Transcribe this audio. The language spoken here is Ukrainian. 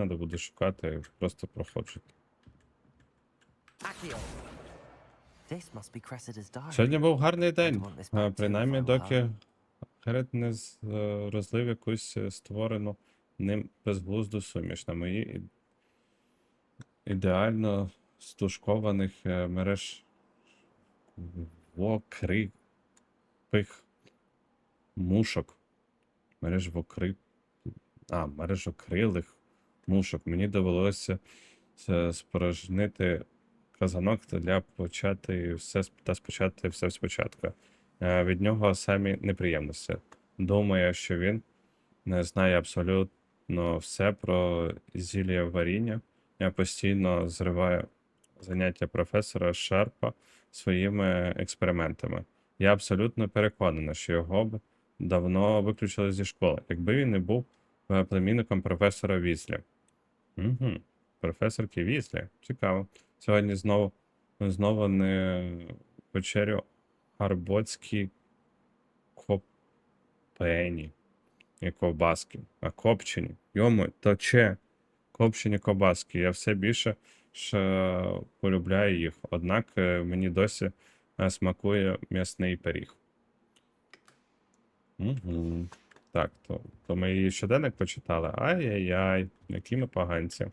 Треба буде шукати, просто проходжу. Сьогодні був гарний день. Принаймні, доки. Херет не е, розлив якусь е, створену ним безглузду суміш на мої ідеально стушкованих е, мереж вокрипих мушок. Мереж вокри... А, мережокрилих мушок. Мені довелося е, спорожнити казанок для почати все та спочати все спочатку. Е, Від нього самі неприємності. Думаю, що він не знає абсолютно все про зілля варіння. Я постійно зриваю заняття професора Шарпа своїми експериментами. Я абсолютно переконаний, що його б давно виключили зі школи, якби він не був е, племінником професора Візлі. Угу. Професорки Візлі. Цікаво. Сьогодні знову знову не вечерю арботські копені і ковбаски, а копчені. Йому, то че копчені ковбаски. Я все більше ж полюбляю їх. Однак е, мені досі е, смакує м'ясний пиріг. Угу. Так, то, то ми її щоденник почитали. Ай-яй-яй, які ми поганці.